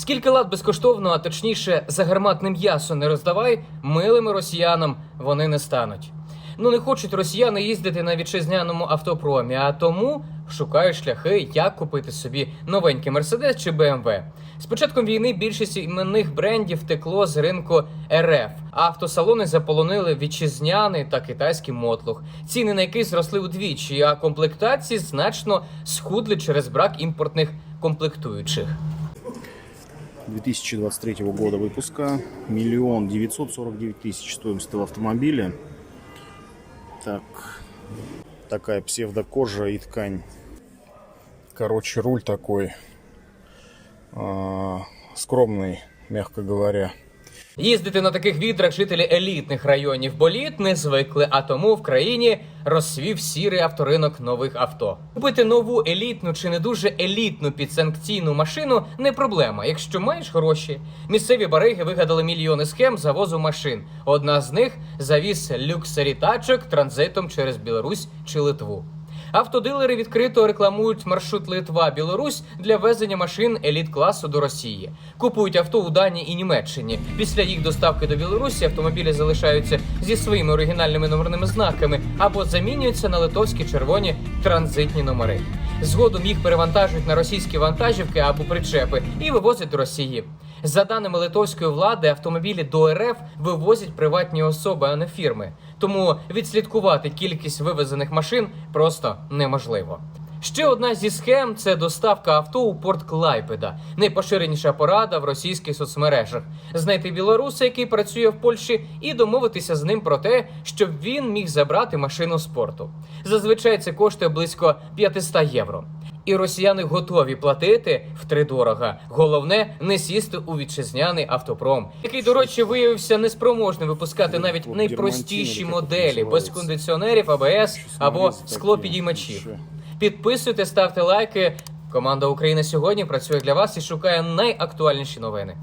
Скільки лат безкоштовно, а точніше за гарматне м'ясо не роздавай, милими росіянам вони не стануть. Ну не хочуть росіяни їздити на вітчизняному автопромі, а тому шукають шляхи, як купити собі новенький Мерседес чи БМВ. З початком війни більшість іменних брендів втекло з ринку РФ. Автосалони заполонили вітчизняний та китайський мотлух, ціни на який зросли удвічі, а комплектації значно схудли через брак імпортних комплектуючих. 2023 года выпуска. Миллион девятьсот сорок девять тысяч стоимость этого автомобиля. Так, такая псевдокожа и ткань. Короче, руль такой а, скромный, мягко говоря. Їздити на таких відрах жителі елітних районів боліт не звикли, а тому в країні розсвів сірий авторинок нових авто. Купити нову елітну чи не дуже елітну підсанкційну машину не проблема, якщо маєш гроші. Місцеві бариги вигадали мільйони схем завозу машин. Одна з них завіз люксері тачок транзитом через Білорусь чи Литву. Автодилери відкрито рекламують маршрут Литва-Білорусь для везення машин еліт класу до Росії. Купують авто у Данії і Німеччині. Після їх доставки до Білорусі автомобілі залишаються зі своїми оригінальними номерними знаками або замінюються на литовські червоні транзитні номери. Згодом їх перевантажують на російські вантажівки або причепи і вивозять до Росії. За даними литовської влади, автомобілі до РФ вивозять приватні особи, а не фірми. Тому відслідкувати кількість вивезених машин просто неможливо. Ще одна зі схем це доставка авто у порт Клайпеда, найпоширеніша порада в російських соцмережах. Знайти білоруса, який працює в Польщі, і домовитися з ним про те, щоб він міг забрати машину з порту. Зазвичай це коштує близько 500 євро. І росіяни готові платити втридорога. Головне не сісти у вітчизняний автопром, який, до речі, виявився неспроможним випускати навіть найпростіші моделі без кондиціонерів, АБС або склопідіймачів. Підписуйте, ставте лайки. Команда України сьогодні працює для вас і шукає найактуальніші новини.